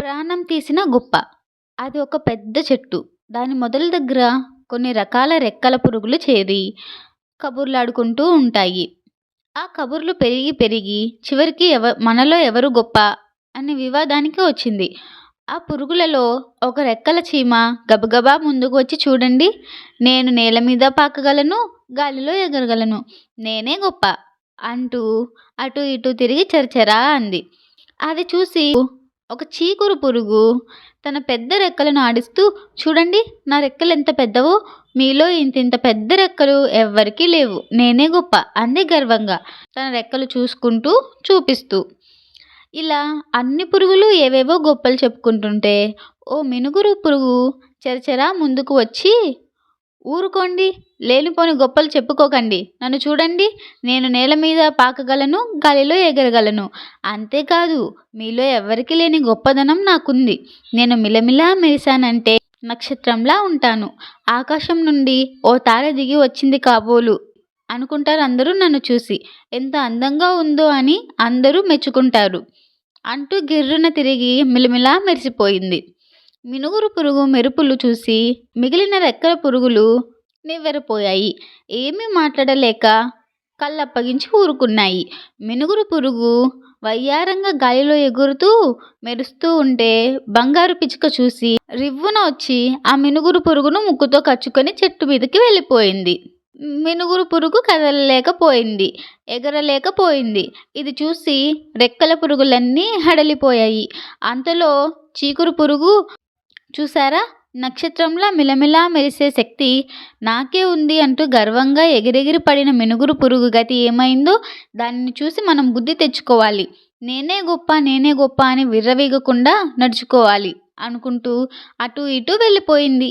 ప్రాణం తీసిన గుప్ప. అది ఒక పెద్ద చెట్టు. దాని మొదల దగ్గర కొన్ని రకాల రెక్కల పురుగులు చేరి కబుర్లాడుకుంటూ ఉంటాయి. ఆ కబుర్లు పెరిగి పెరిగి చివరికి ఎవ మనలో ఎవరు గొప్ప అనే వివాదానికి వచ్చింది. ఆ పురుగులలో ఒక రెక్కల చీమ గబగబా ముందుకు వచ్చి చూడండి. నేను నేల మీద పాకగలను గాలిలో ఎగరగలను. నేనే గొప్ప అంటూ అటు ఇటు తిరిగి చరచరా అంది. అది చూసి ఒక చీకురు పురుగు తన పెద్ద రెక్కలను ఆడిస్తూ చూడండి నా రెక్కలు ఎంత పెద్దవో మీలో ఇంత ఇంత పెద్ద రెక్కలు ఎవ్వరికీ లేవు. నేనే గొప్ప. అంది గర్వంగా తన రెక్కలు చూసుకుంటూ చూపిస్తూ. ఇలా అన్ని పురుగులు ఏవేవో గొప్పలు చెప్పుకుంటుంటే ఓ మినుగురు పురుగు చరచరా ముందుకు వచ్చి ఊరుకోండి లేనిపోని గొప్పలు చెప్పుకోకండి. నన్ను చూడండి నేను నేల మీద పాకగలను గాలిలో ఎగరగలను. అంతేకాదు మీలో ఎవరికి లేని గొప్పదనం నాకుంది. నేను మిలమిలా మెరిశానంటే నక్షత్రంలా ఉంటాను. ఆకాశం నుండి ఓ తార దిగి వచ్చింది కాబోలు అనుకుంటారు అందరూ నన్ను చూసి. ఎంత అందంగా ఉందో అని అందరూ మెచ్చుకుంటారు. అంటూ గిర్రున తిరిగి మిలమిలా మెరిసిపోయింది. మినుగురు పురుగు మెరుపులు చూసి మిగిలిన రెక్కల పురుగులు నివ్వెరపోయాయి. ఏమీ మాట్లాడలేక కళ్ళప్పగించి ఊరుకున్నాయి. మినుగురు పురుగు వయ్యారంగా గాలిలో ఎగురుతూ మెరుస్తూ ఉంటే బంగారు పిచ్చుక చూసి రివ్వున వచ్చి ఆ మినుగురు పురుగును ముక్కుతో కచ్చుకొని చెట్టు మీదకి వెళ్ళిపోయింది. మినుగురు పురుగు కదలలేకపోయింది. ఎగరలేకపోయింది. ఇది చూసి రెక్కల పురుగులన్నీ హడలిపోయాయి. అంతలో చీకురు పురుగు చూసారా? నక్షత్రంలా మిలమిలా మెరిసే శక్తి నాకే ఉంది అంటూ గర్వంగా ఎగిరెగిరి పడిన మినుగురు పురుగు గతి ఏమైందో దానిని చూసి మనం బుద్ధి తెచ్చుకోవాలి. నేనే గొప్ప నేనే గొప్ప అని విర్రవీగకుండా నడుచుకోవాలి అనుకుంటూ అటు ఇటు వెళ్ళిపోయింది.